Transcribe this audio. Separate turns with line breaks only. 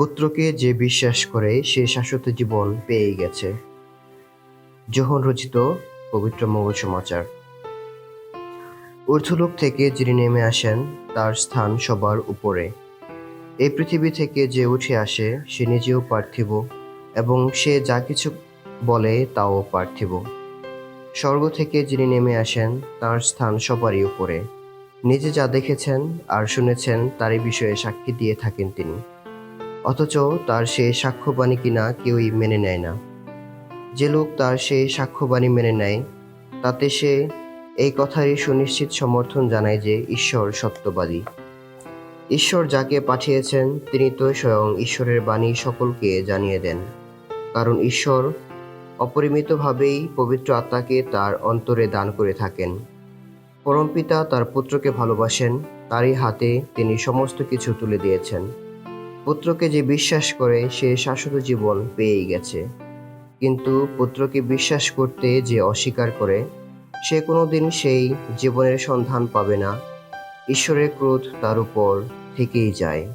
পুত্রকে যে বিশ্বাস করে সে শাশ্বত জীবন পেয়ে গেছে। যোহন রচিত পবিত্র মঙ্গল সমাচার। ঊর্ধ্বলোক থেকে যিনি নেমে আসেন, তার স্থান সবার উপরে। এই পৃথিবী থেকে যে উঠে আসে, সে নিজেও পার্থিব এবং সে যা কিছু বলে তাও পার্থিব। স্বর্গ থেকে যিনি নেমে আসেন, তার স্থান সবারই উপরে। নিজে যা দেখেছেন আর শুনেছেন, তারই বিষয়ে সাক্ষী দিয়ে থাকেন তিনি। অথচ তার সেই সাক্ষ্যবাণী কিনা কেউই মেনে নেয় না। যে লোক তার সেই সাক্ষ্যবাণী মেনে নেয়, তাতে সে এই কথারই সুনিশ্চিত সমর্থন জানায় যে ঈশ্বর সত্যবাদী। ঈশ্বর যাকে পাঠিয়েছেন, তিনি তো স্বয়ং ঈশ্বরের বাণী সকলকে জানিয়ে দেন। কারণ ঈশ্বর অপরিমিতভাবেই পবিত্র আত্মাকে তার অন্তরে দান করে থাকেন। পরমপিতা তার পুত্রকে ভালোবাসেন, তারই হাতে তিনি সমস্ত কিছু তুলে দিয়েছেন। পুত্রকে যে বিশ্বাস করে, সে শাশ্বত জীবন পেয়েই গেছে। কিন্তু পুত্রকে বিশ্বাস করতে যে অস্বীকার করে, সে কোনোদিন সেই জীবনের সন্ধান পাবে না। ঈশ্বরের ক্রোধ তার উপর থেকেই যায়।